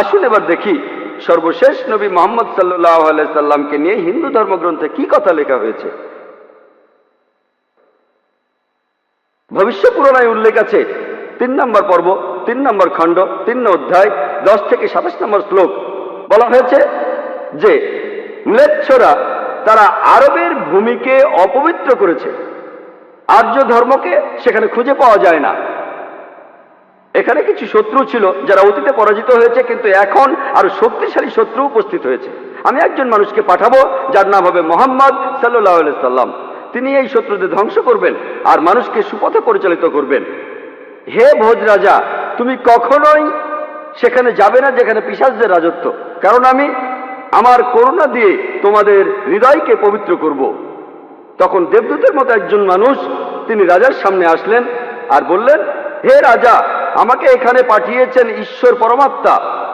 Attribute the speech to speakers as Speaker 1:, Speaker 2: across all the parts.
Speaker 1: আসুন এবার দেখি, সর্বশেষ নবী মোহাম্মদ সাল্লাহ সাল্লামকে নিয়ে হিন্দু ধর্মগ্রন্থে কি কথা লেখা হয়েছে? ভবিষ্য পুরাণায় উল্লেখ আছে, তিন নম্বর পর্ব, তিন নম্বর খণ্ড, তিন অধ্যায়, দশ থেকে সাতাশ নম্বর শ্লোক। বলা হয়েছে যে, ম্লেচ্ছরা তারা আরবের ভূমিকে অপবিত্র করেছে। আর্য ধর্মকে সেখানে খুঁজে পাওয়া যায় না। এখানে কিছু শত্রু ছিল যারা অতীতে পরাজিত হয়েছে, কিন্তু এখন আরও শক্তিশালী শত্রু উপস্থিত হয়েছে। আমি একজন মানুষকে পাঠাবো, যার নাম হবে মোহাম্মদ সাল্লাহ সাল্লাম। তিনি এই শত্রুদের ধ্বংস করবেন আর মানুষকে সুপথে পরিচালিত করবেন। হে ভোজ রাজা, তুমি কখনোই সেখানে যাবে না যেখানে পিসাজদের রাজত্ব, কারণ আমি আমার করুণা দিয়ে তোমাদের হৃদয়কে পবিত্র করব। তখন দেবদূতের মতো একজন মানুষ তিনি রাজার সামনে আসলেন আর বললেন, হে রাজা আমাকে এখানে পাঠিয়েছেন ঈশ্বর পরমাত্মা।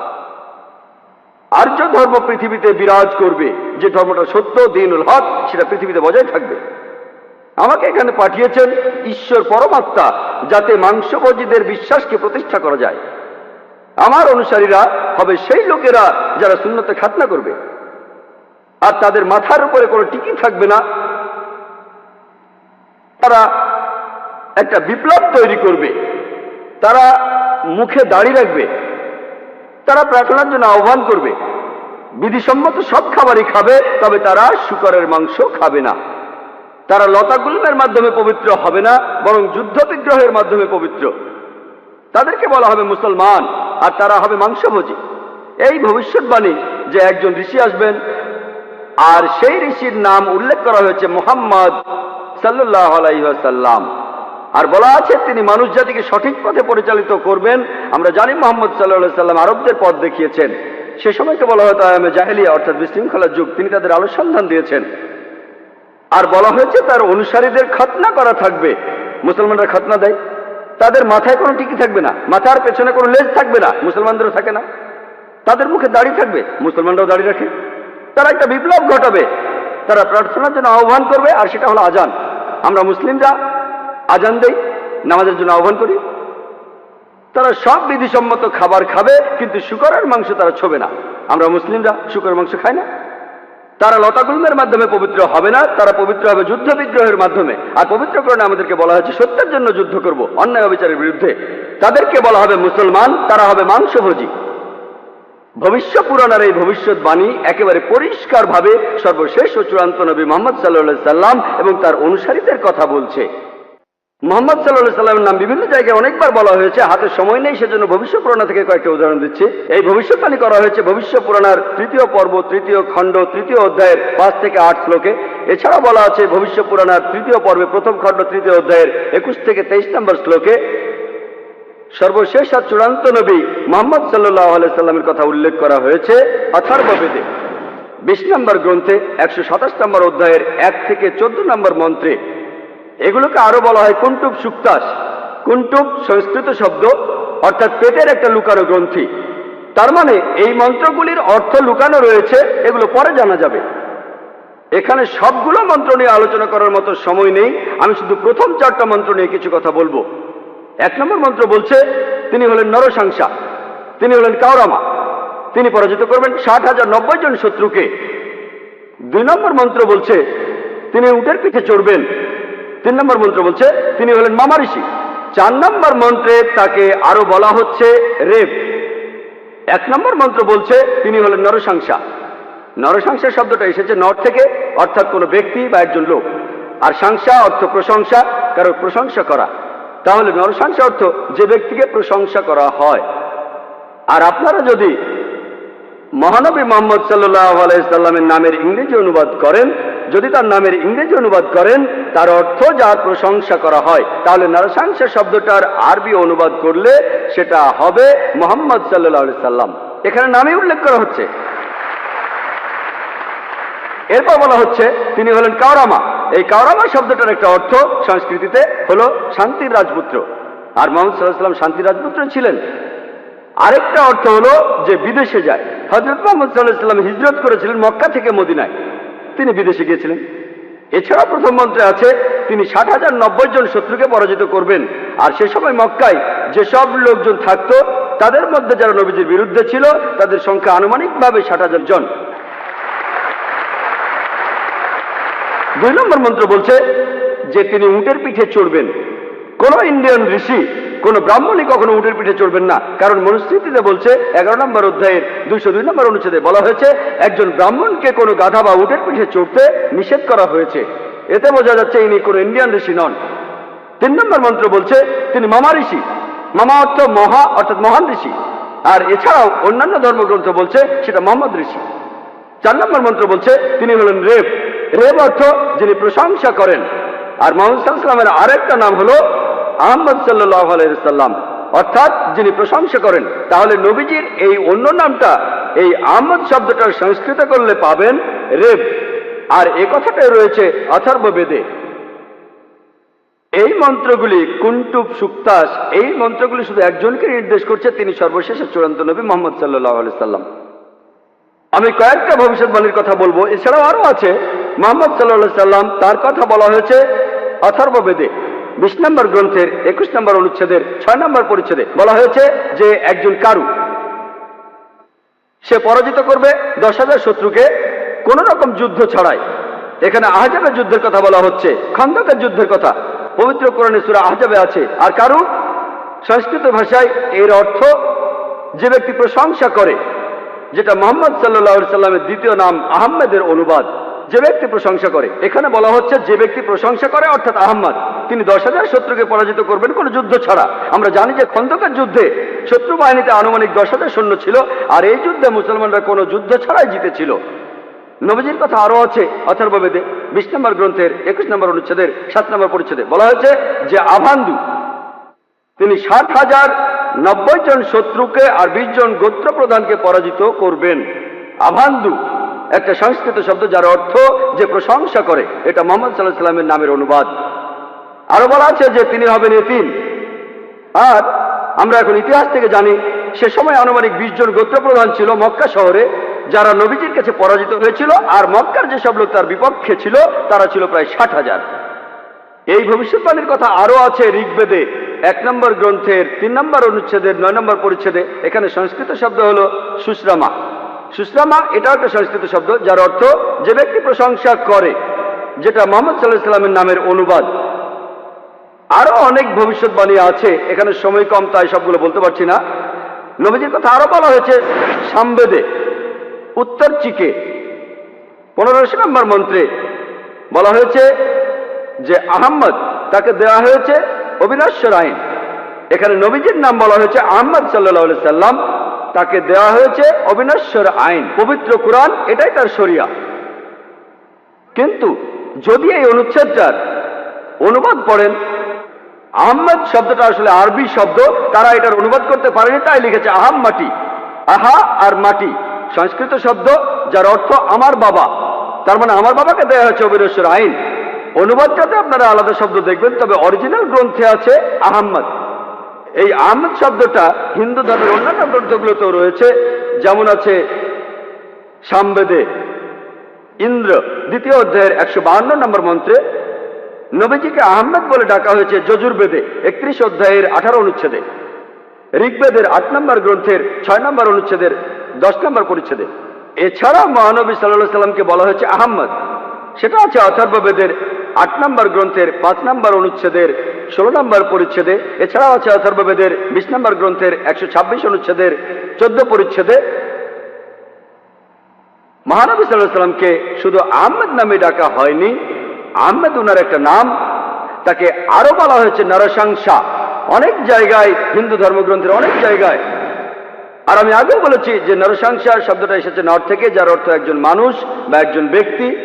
Speaker 1: আর্য ধর্ম পৃথিবীতে বিরাজ করবে, যে ধর্মটা সত্য, দিনুল হক, সেটা পৃথিবীতে বজায় থাকবে। আমাকে এখানে পাঠিয়েছেন ঈশ্বর পরমাত্মা, যাতে মাংসভোজীদের বিশ্বাসকে প্রতিষ্ঠা করা যায়। আমার অনুসারীরা হবে সেই লোকেরা যারা শূন্যতে খাতনা করবে। আর তাদের মাথার উপরে কোনো টিকি থাকবে না। তারা একটা বিপ্লব তৈরি করবে। তারা মুখে দাড়ি রাখবে, তারা প্রার্থনার জন্য আহ্বান করবে। বিধিসম্মত সব খাবারই খাবে, তবে তারা শুকরের মাংস খাবে না। তারা লতাগুলমের মাধ্যমে পবিত্র হবে না, বরং যুদ্ধ বিগ্রহের মাধ্যমে পবিত্র। তাদেরকে বলা হবে মুসলমান, আর তারা হবে মাংসভোজী। এই ভবিষ্যৎবাণী যে একজন ঋষি আসবেন, আর সেই ঋষির নাম উল্লেখ করা হয়েছে মোহাম্মদ সাল্লাহ আলাইসাল্লাম আর বলা আছে তিনি মানুষ জাতিকে সঠিক পথে পরিচালিত করবেন। আমরা জানি মোহাম্মদ সাল্লাহ সাল্লাম আরবদের পথ দেখিয়েছেন। সে সময়কে বলা হয়তো আয়ামে জাহেলিয়া, অর্থাৎ বিশৃঙ্খলার যুগ। তিনি তাদের আলো সন্ধান দিয়েছেন। আর বলা হয়েছে তার অনুসারীদের খতনা করা থাকবে। মুসলমানরা খতনা দেয়। তাদের মাথায় কোনো টিকি থাকবে না। মাথার পেছনে কোনো লেজ থাকবে না। মুসলমানদেরও থাকে না। তাদের মুখে দাড়ি থাকবে। মুসলমানরাও দাড়ি রাখে। তারা একটা বিপ্লব ঘটাবে। তারা প্রার্থনার জন্য আহ্বান করবে, আর সেটা হলো আজান। আমরা মুসলিমরা আজান দেই, নামাজের জন্য আহ্বান করি। তারা সব বিধিসম্মত খাবার খাবে, কিন্তু শুকরের মাংস তারা ছোবে না। আমরা মুসলিমরা শুকরের মাংস খাই না। তারা লতাগুলমের মাধ্যমে পবিত্র হবে না, তারা পবিত্র হবে যুদ্ধ বিগ্রহের মাধ্যমে। আর পবিত্র পবিত্রকরণে আমাদেরকে বলা হয়েছে, সত্যের জন্য যুদ্ধ করব, অন্যায় অবিচারের বিরুদ্ধে। তাদেরকে বলা হবে মুসলমান, তারা হবে মাংসভোজী। ভবিষ্য পুরাণের এই ভবিষ্যৎবাণী একেবারে পরিষ্কারভাবে সর্বশেষ ও চূড়ান্ত নবী মোহাম্মদ সাল্লাহ সাল্লাম এবং তার অনুসারীদের কথা বলছে। মোহাম্মদ সাল্লাহ সাল্লামের নাম বিভিন্ন জায়গায় অনেকবার বলা হয়েছে, হাতে সময় নেই, সেজন্য ভবিষ্য পুরাণা থেকে কয়েকটা উদাহরণ দিচ্ছি। এই ভবিষ্যৎবাণী করা হয়েছে ভবিষ্য পুরাণার তৃতীয় পর্ব, তৃতীয় খণ্ড, তৃতীয় অধ্যায়ের পাঁচ থেকে আট শ্লোকে। এছাড়া বলা আছে ভবিষ্য পুরাণার তৃতীয় পর্বে প্রথম খণ্ড, তৃতীয় অধ্যায়ের একুশ থেকে তেইশ নম্বর শ্লোকে, সর্বশেষ আর চূড়ান্ত নবী মোহাম্মদ সাল্লাহ সাল্লামের কথা উল্লেখ করা হয়েছে, অথর্ববেদে। বিশ নম্বর গ্রন্থে, একশো সাতাশ নম্বর অধ্যায়ের এক থেকে চোদ্দ নম্বর মন্ত্রে এগুলোকে আরও বলা হয় কুন্টুব সুক্তাস। কুন্টুব সংস্কৃত শব্দ অর্থাৎ পেটের একটা লুকানো গ্রন্থি। তার মানে এই মন্ত্রগুলির অর্থ লুকানো রয়েছে, এগুলো পরে জানা যাবে। এখানে সবগুলো মন্ত্র নিয়ে আলোচনা করার মতো সময় নেই। আমি শুধু প্রথম চারটা মন্ত্র নিয়ে কিছু কথা বলব। এক নম্বর মন্ত্র বলছে, তিনি হলেন নরসাংসা, তিনি হলেন কাউরামা তিনি পরাজিত করবেন ষাট হাজার নব্বই জন শত্রুকে। দুই নম্বর মন্ত্র বলছে, তিনি উটের পিঠে চড়বেন তিন নম্বর মন্ত্র বলছে, তিনি হলেন মামা ঋষি। চার নম্বর মন্ত্রে তাকে আরও বলা হচ্ছে রেপ এক নম্বর মন্ত্র বলছে, তিনি হলেন নরসাংসা। নরসাংসা শব্দটা এসেছে নর থেকে, অর্থাৎ কোনো ব্যক্তি বা একজন লোক। আর সাংসা অর্থ প্রশংসা কারও প্রশংসা করা। তাহলে নরসাংসা অর্থ যে ব্যক্তিকে প্রশংসা করা হয়। আর আপনারা যদি মহানবী মোহাম্মদ সাল্লাহ আলাইসাল্লামের নামের ইংরেজি অনুবাদ করেন যদি তার নামের ইংরেজি অনুবাদ করেন, তার অর্থ যার প্রশংসা করা হয়, তাহলে নরসাংসা শব্দটার আরবি অনুবাদ করলে সেটা হবে মোহাম্মদ সাল্লাহ সাল্লাম। এখানে নামে উল্লেখ করা হচ্ছে। এরপর বলা হচ্ছে, তিনি হলেন কাওরামা। এই কাওরামা শব্দটার একটা অর্থ সংস্কৃতিতে হলো শান্তির রাজপুত্র। আর মোহাম্মদ সাল্লাহ সাল্লাম শান্তির রাজপুত্র ছিলেন। আরেকটা অর্থ হলো যে বিদেশে যায়। হজরত মোহাম্মদ সাল্লাহ সাল্লাম হিজরত করেছিলেন মক্কা থেকে মদিনায়। তিনি বিদেশে গিয়েছিলেন। এছাড়া প্রথম মন্ত্রে আছে, তিনি ষাট হাজার নব্বই জন শত্রুকে পরাজিত করবেন। আর সে সময় মক্কায় যেসব লোকজন থাকতো, তাদের মধ্যে যারা নবীজির বিরুদ্ধে ছিল, তাদের সংখ্যা আনুমানিকভাবে ষাট হাজার জন। দুই নম্বর মন্ত্র বলছে যে, তিনি উটের পিঠে চড়বেন। কোন ইন্ডিয়ান ঋষি কোন ব্রাহ্মণই কখনো উটের পিঠে চড়বেন না। কারণ মনুস্মৃতিতে বলছে, এগারো নম্বর অধ্যায়ের দুইশো দুই নম্বর অনুচ্ছেদে বলা হয়েছে, একজন ব্রাহ্মণকে কোনো গাধা বা উটের পিঠে চড়তে নিষেধ করা হয়েছে। এতে বোঝা যাচ্ছে ইনি কোনো ইন্ডিয়ান ঋষি নন। তিন নম্বর মন্ত্র বলছে, তিনি মামা ঋষি। মামা অর্থ মহা, অর্থাৎ মহান ঋষি। আর এছাড়াও অন্যান্য ধর্মগ্রন্থ বলছে, সেটা মোহাম্মদ ঋষি। চার নম্বর মন্ত্র বলছে, তিনি হলেন রেব। রেব অর্থ যিনি প্রশংসা করেন। আর মোহাম্মদ আরেকটা নাম হলো আহমদ সাল্লাহ আলাইসাল্লাম অর্থাৎ যিনি প্রশংসা করেন, তাহলে নবীজির এই অন্য নামটা, এই আহমদ শব্দটার সংস্কৃত করলে পাবেন রেব। আর এ কথাটাই রয়েছে অথর্ব বেদে। এই মন্ত্রগুলি কুন্টুব সুক্তাস, এই মন্ত্রগুলি শুধু একজনকে নির্দেশ করছে, তিনি সর্বশেষ চূড়ান্ত নবী মোহাম্মদ সাল্লাহ সাল্লাম। আমি কয়েকটা ভবিষ্যৎবাণীর কথা বলব, এছাড়াও আরও আছে। মোহাম্মদ সাল্লাহ সাল্লাম, তার কথা বলা হয়েছে অথর্ব বেদে। বিশ নম্বর গ্রন্থের, একুশ নম্বর অনুচ্ছেদের, ছয় নম্বর পরিচ্ছেদে বলা হয়েছে যে একজন কারু, সে পরাজিত করবে দশ হাজার শত্রুকে কোন রকম যুদ্ধ ছাড়াই। এখানে আহজাবের যুদ্ধের কথা বলা হচ্ছে, খন্দকের যুদ্ধের কথা। পবিত্র কোরআনে সুরা আহজাবে আছে। আর কারু, সংস্কৃত ভাষায় এর অর্থ যে ব্যক্তি প্রশংসা করে, যেটা মোহাম্মদ সাল্লাহ সাল্লামের দ্বিতীয় নাম আহমেদের অনুবাদ, যে ব্যক্তি প্রশংসা করে। এখানে বলা হচ্ছে যে ব্যক্তি প্রশংসা করে, অর্থাৎ আহম্মদ। তিনি দশ হাজার শত্রুকে পরাজিত করবেন, কোনো যুদ্ধ ছাড়া। আমরা জানি যে খন্দকার যুদ্ধে শত্রু বাহিনীতে আনুমানিক দশ হাজার সৈন্য ছিল, আর এই যুদ্ধে মুসলমানরা কোনো যুদ্ধ ছাড়াই জিতেছিল। নবীজির কথা আরও আছে অথর্ববেদে বিশ নম্বর গ্রন্থের একুশ নম্বর অনুচ্ছেদের, সাত নম্বর পরিচ্ছেদে। বলা হয়েছে যে আভান্দু, তিনি ষাট হাজার নব্বই জন শত্রুকে আর বিশ জন গোত্র প্রধানকে পরাজিত করবেন। আভান্দু একটা সংস্কৃত শব্দ যার অর্থ যে প্রশংসা করে, এটা মোহাম্মদ সাল্লাহ সাল্লামের নামের অনুবাদ। আরও বলা আছে যে তিনি হবেন এতিম। আর আমরা এখন ইতিহাস থেকে জানি, সে সময় আনুমানিক বিশ জন গোত্র প্রধান ছিল মক্কা শহরে, যারা নবীজির কাছে পরাজিত হয়েছিল, আর মক্কার যেসব লোক তার বিপক্ষে ছিল, তারা ছিল প্রায় ষাট হাজার। এই ভবিষ্যৎবাণীর কথা আরও আছে ঋগ্বেদে। এক নম্বর গ্রন্থের, তিন নম্বর অনুচ্ছেদের, নয় নম্বর পরিচ্ছেদে। এখানে সংস্কৃত শব্দ হল সুশ্রামা। সুশ্রামা এটাও একটা সংস্কৃত শব্দ, যার অর্থ যে ব্যক্তি প্রশংসা করে, যেটা মোহাম্মদ সাল্লাহ সাল্লামের নামের অনুবাদ। আরও অনেক ভবিষ্যৎবাণী আছে। এখানে সময় কম, তাই সবগুলো বলতে পারছি না। নবীজির কথা আরও বলা হয়েছে, সামবেদে, উত্তর চিকে। পনেরোশো নম্বর মন্ত্রে বলা হয়েছে যে, আহম্মদ তাকে দেওয়া হয়েছে অবিনশ্বর আইন এখানে নবীজির নাম বলা হয়েছে আহম্মদ সাল্লাহ সাল্লাম। তাকে দেওয়া হয়েছে অবিনশ্বর আইন পবিত্র কোরআন, এটাই তার শরিয়া। কিন্তু যদি এই অনুচ্ছেদটার অনুবাদ পড়েন আহম্মদ শব্দটা আসলে আরবি শব্দ, তারা এটার অনুবাদ করতে পারেনি, তাই লিখেছে আহাম মাটি। আহা আর মাটি, সংস্কৃত শব্দ যার অর্থ আমার বাবা। তার মানে আমার বাবাকে দেওয়া হয়েছে অবিনশ্বর আইন। অনুবাদটাতে আপনারা আলাদা শব্দ দেখবেন, তবে অরিজিনাল গ্রন্থে আছে আহম্মদ। এই আহমদ শব্দটা হিন্দু ধর্মের অন্যান্য গ্রন্থগুলোতেও রয়েছে, যেমন আছে সামবেদে, ইন্দ্র, দ্বিতীয় অধ্যায়ের একশো নম্বর মন্ত্রে নবীজিকে আহমেদ বলে ডাকা হয়েছে যজুর্বেদে একত্রিশ অধ্যায়ের আঠারো অনুচ্ছেদে। ঋগ্বেদের আট নম্বর গ্রন্থের ছয় নম্বর অনুচ্ছেদের, দশ নম্বর পরিচ্ছেদে। এছাড়া মহানবী সাল্লাহ সাল্লামকে বলা হয়েছে আহম্মদ। সেটা আছে অথর্ববেদের আট নম্বর গ্রন্থের পাঁচ নম্বর অনুচ্ছেদের, ষোলো নম্বর পরিচ্ছেদে। এছাড়াও আছে অথর্ববেদের বিশ নম্বর গ্রন্থের একশো ছাব্বিশ অনুচ্ছেদের, চোদ্দ পরিচ্ছেদে। মহানবী সাল্লাহ সাল্লামকে শুধু আহমেদ নামে ডাকা হয়নি আহমেদ উনার একটা নাম, তাকে আরও বলা হয়েছে নরসংসা অনেক জায়গায় হিন্দু ধর্মগ্রন্থের অনেক জায়গায়। আর আমি আগেও বলেছি যে নরসংসা শব্দটা এসেছে নর থেকে, যার অর্থ একজন মানুষ বা একজন ব্যক্তি।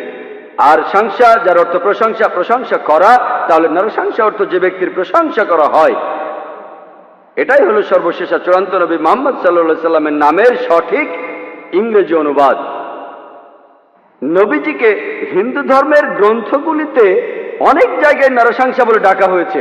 Speaker 1: আর সংসা যার অর্থ প্রশংসা প্রশংসা করা, তাহলে নরসংসা অর্থ যে ব্যক্তির প্রশংসা করা হয়। এটাই হলো সর্বশেষ চূড়ান্ত নবী মোহাম্মদ সাল্লা সাল্লামের নামের সঠিক ইংরেজি অনুবাদ। নবীজিকে হিন্দু ধর্মের গ্রন্থগুলিতে অনেক জায়গায় নরসংসা বলে ডাকা হয়েছে।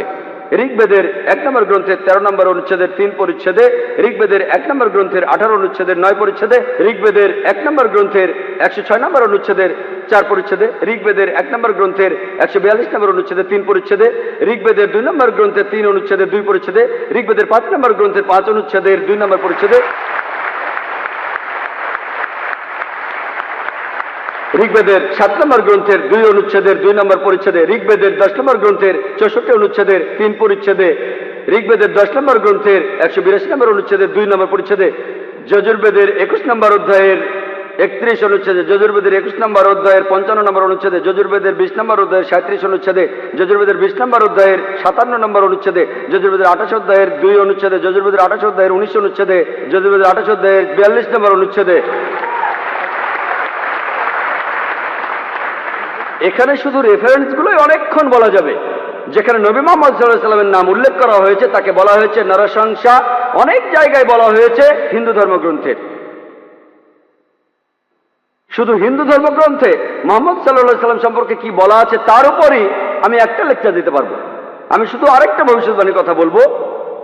Speaker 1: ঋগ্বেদের এক নম্বর গ্রন্থের তেরো নম্বর অনুচ্ছেদের তিন পরিচ্ছেদে, ঋগ্বেদের এক নম্বর গ্রন্থের আঠারো অনুচ্ছেদের নয় পরিচ্ছেদে, ঋগ্বেদের এক নম্বর গ্রন্থের একশো ছয় নম্বর অনুচ্ছেদের চার পরিচ্ছেদে, ঋগ্বেদের এক নম্বর গ্রন্থের একশো বিয়াল্লিশ নম্বর অনুচ্ছেদের তিন পরিচ্ছেদে, ঋগ্বেদের দুই নম্বর গ্রন্থের তিন অনুচ্ছেদের দুই পরিচ্ছেদে, ঋগ্বেদের পাঁচ নম্বর গ্রন্থের পাঁচ অনুচ্ছেদের দুই নম্বর পরিচ্ছেদে ঋগ্বেদের সাত নম্বর গ্রন্থের দুই অনুচ্ছেদের, দুই নম্বর পরিচ্ছেদে ঋগ্বেদের দশ নম্বর গ্রন্থের চৌষট্টি অনুচ্ছেদের, তিন পরিচ্ছেদে ঋগ্বেদের দশ নম্বর গ্রন্থের একশো বিরাশি নম্বর অনুচ্ছেদের দুই নম্বর পরিচ্ছেদে যজুর্বেদের একুশ নম্বর অধ্যায়ের একত্রিশ অনুচ্ছেদে, যজুর্বেদের একুশ নম্বর অধ্যায়ের পঞ্চান্ন নম্বর অনুচ্ছেদে, যজুর্বেদের বিশ নম্বর অধ্যায়ের সাঁত্রিশ অনুচ্ছেদে, যজুর্বেদের বিশ নম্বর অধ্যায়ের সাতান্ন নম্বর অনুচ্ছেদে, যজুর্বেদের আঠাশ অধ্যায়ের দুই অনুচ্ছেদে, যজুর্বেদের আঠাশ অধ্যায়ের উনিশ অনুচ্ছেদে, যজুর্বেদের আঠাশ অধ্যায়ের বিয়াল্লিশ নম্বর অনুচ্ছেদে। এখানে শুধু রেফারেন্সগুলোই অনেকক্ষণ বলা যাবে। যেখানে নবী মোহাম্মদ সাল্লাহ সাল্লামের নাম উল্লেখ করা হয়েছে, তাকে বলা হয়েছে নরসংসা অনেক জায়গায় বলা হয়েছে হিন্দু ধর্মগ্রন্থের শুধু হিন্দু ধর্মগ্রন্থে মোহাম্মদ সাল্লাহ সাল্লাম সম্পর্কে কি বলা আছে, তার উপরই আমি একটা লেকচার দিতে পারব। আমি শুধু আরেকটা ভবিষ্যৎবাণীর কথা বলব,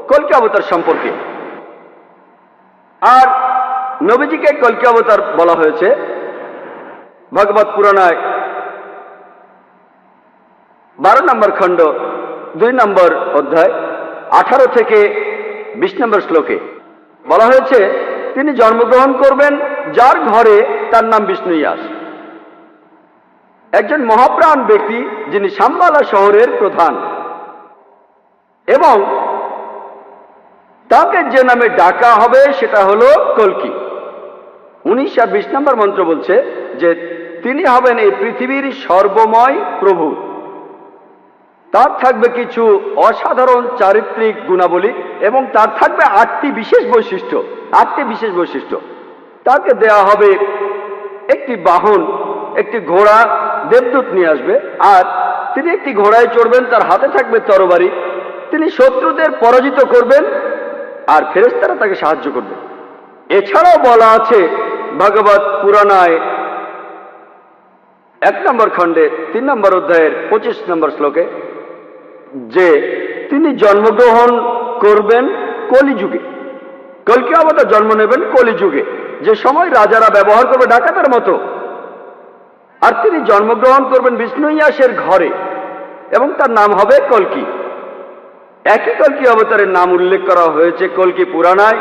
Speaker 1: কলকি অবতার সম্পর্কে। আর নবীজিকে কলকি অবতার বলা হয়েছে। ভগবত পুরাণায় বারো নম্বর খণ্ড, দুই নম্বর অধ্যায়, আঠারো থেকে বিশ নম্বর শ্লোকে। বলা হয়েছে, তিনি জন্মগ্রহণ করবেন, যার ঘরে তার নাম বিষ্ণু ইয়াস একজন মহাপ্রাণ ব্যক্তি, যিনি সাম্বালা শহরের প্রধান। এবং তাকে যে নামে ডাকা হবে, সেটা হলো কলকি। উনিশ আর বিশ নম্বর মন্ত্র বলছে যে, তিনি হবেন এই পৃথিবীর সর্বময় প্রভু। তার থাকবে কিছু অসাধারণ চারিত্রিক গুণাবলী এবং তার থাকবে আটটি বিশেষ বৈশিষ্ট্য, আটটি বিশেষ বৈশিষ্ট্য। তাকে দেয়া হবে একটি বাহন, একটি ঘোড়া, দেবদূত নিয়ে আসবে। আর তিনি একটি ঘোড়ায় চড়বেন, তার হাতে থাকবে তরবারি। তিনি শত্রুদের পরাজিত করবেন আর ফেরেস্তারা তাকে সাহায্য করবে। এছাড়াও বলা আছে ভাগবত পুরাণায় এক নম্বর খণ্ডে, তিন নম্বর অধ্যায়ের পঁচিশ নম্বর শ্লোকে যে তিনি জন্মগ্রহণ করবেন কলিযুগে। কলকি অবতার জন্ম নেবেন কলিযুগে। যে সময় রাজারা ব্যবহার করবে ডাকাতের মতো। আর তিনি জন্মগ্রহণ করবেন বিষ্ণু ইয়াসের ঘরে। এবং তার নাম হবে কলকি। একই কলকি অবতারের নাম উল্লেখ করা হয়েছে কলকি পুরাণায়।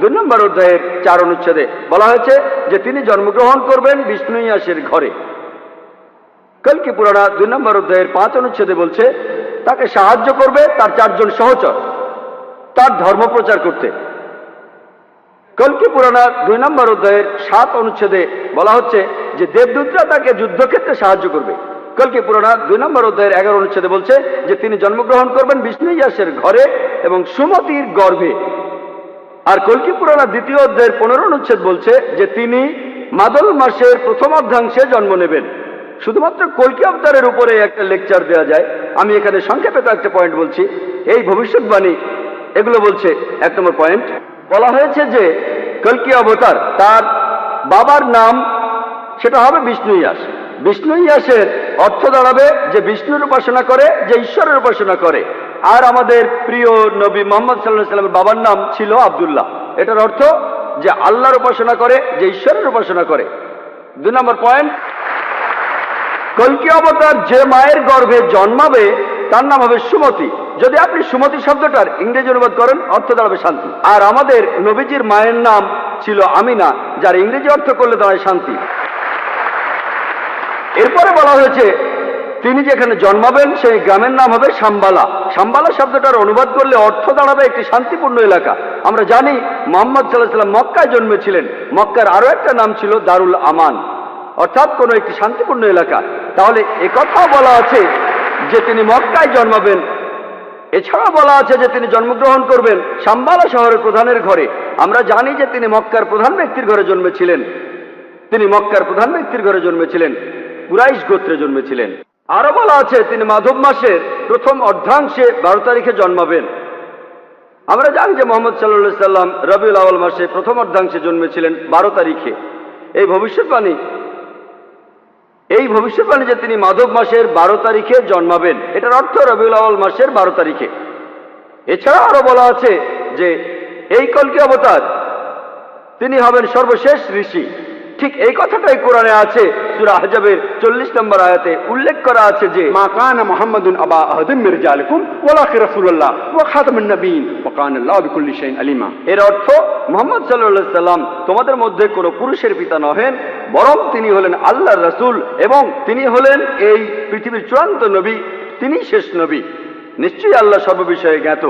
Speaker 1: দুই নম্বর অধ্যায়ের চার অনুচ্ছেদে বলা হয়েছে যে তিনি জন্মগ্রহণ করবেন বিষ্ণু ইয়াসের ঘরে। কলকি পুরাণা দুই নম্বর অধ্যায়ের পাঁচ অনুচ্ছেদে বলছে তাকে সাহায্য করবে তার চারজন সহচর, তার ধর্ম প্রচার করতে। কলকি পুরাণা দুই নম্বর অধ্যায়ের সাত অনুচ্ছেদে বলা হচ্ছে যে দেবদূতরা তাকে যুদ্ধক্ষেত্রে সাহায্য করবে। কলকি পুরাণা দুই নম্বর অধ্যায়ের এগারো অনুচ্ছেদে বলছে যে তিনি জন্মগ্রহণ করবেন বিষ্ণু ইয়াসের ঘরে এবং সুমতির গর্ভে। আর কলকি পুরাণা দ্বিতীয় অধ্যায়ের পনেরো অনুচ্ছেদ বলছে যে তিনি মাদল মাসের প্রথম অর্ধাংশে জন্ম নেবেন। শুধুমাত্র কলকি অবতারের উপরে একটা লেকচার দেওয়া যায়। আমি এখানে সংক্ষেপে কয়েকটা পয়েন্ট বলছি। এই ভবিষ্যৎবাণী, এগুলো বলছে এক নম্বর পয়েন্ট বলা হয়েছে যে কলকি অবতার, তার বাবার নাম সেটা হবে বিষ্ণু ইয়াস বিষ্ণু ইয়াসের অর্থ দাঁড়াবে যে বিষ্ণুর উপাসনা করে, যে ঈশ্বরের উপাসনা করে। আর আমাদের প্রিয় নবী মোহাম্মদ সাল্লাহ সাল্লামের বাবার নাম ছিল আবদুল্লাহ। এটার অর্থ যে আল্লাহর উপাসনা করে, যে ঈশ্বরের উপাসনা করে। দুই নম্বর পয়েন্ট কলকি অবতার যে মায়ের গর্ভে জন্মাবে, তার নাম হবে সুমতি। যদি আপনি সুমতি শব্দটার ইংরেজি অনুবাদ করেন, অর্থ দাঁড়াবে শান্তি। আর আমাদের নবীজির মায়ের নাম ছিল আমিনা, যার ইংরেজি অর্থ করলে দাঁড়ায় শান্তি। এরপরে বলা হয়েছে, তিনি যেখানে জন্মাবেন, সেই গ্রামের নাম হবে সাম্বালা। সাম্বালা শব্দটার অনুবাদ করলে অর্থ দাঁড়াবে একটি শান্তিপূর্ণ এলাকা। আমরা জানি, মোহাম্মদ সাল্লাহ সাল্লাম মক্কায় জন্মেছিলেন। মক্কার আরও একটা নাম ছিল দারুল আমান। অর্থাৎ কোনো একটি শান্তিপূর্ণ এলাকা। তাহলে একথাও বলা আছে যে তিনি মক্কায় জন্মাবেন। এছাড়া বলা আছে যে তিনি জন্মগ্রহণ করবেন সাম্বালা শহরের প্রধানের ঘরে। আমরা জানি যে তিনি মক্কার প্রধান ব্যক্তির ঘরে জন্মেছিলেন। তিনি মক্কার প্রধান ব্যক্তির ঘরে জন্মেছিলেন, কুরাইশ গোত্রে জন্মেছিলেন। আরও বলা আছে, তিনি মাধব মাসের প্রথম অর্ধাংশে বারো তারিখে জন্মাবেন। আমরা জানি যে মোহাম্মদ সাল্লাহ সাল্লাম রবিউল আওয়াল মাসে প্রথম অর্ধাংশে জন্মেছিলেন বারো তারিখে। এই ভবিষ্যৎবাণী এই ভবিষ্যৎবাণী যে তিনি মাধব মাসের বারো তারিখে জন্মাবেন, এটার অর্থ রবিউল আওয়াল মাসের বারো তারিখে। এছাড়া আরও বলা আছে যে, এই কলকি অবতার, তিনি হবেন সর্বশেষ ঋষি। ঠিক এই কথাটাই কোরআনে আছে। সুরা হজাবের চল্লিশ নম্বর আয়াতে উল্লেখ করা আছে যে,
Speaker 2: মা কানা মোহাম্মদুন আবা আহদিম মির্জা আলকুম ওলা রসুল্লাহ ও খাতামুন নবীন আল্লাহ বিকুল হুসাইন আলিমা।
Speaker 1: এর অর্থ, মোহাম্মদ সাল্লাহ সাল্লাম তোমাদের মধ্যে কোনো পুরুষের পিতা নহেন, বরং তিনি হলেন আল্লাহ রসুল এবং তিনি হলেন এই পৃথিবীর চূড়ান্ত নবী, তিনি শেষ নবী। নিশ্চয়ই আল্লাহ সর্ববিষয়ে জ্ঞাত।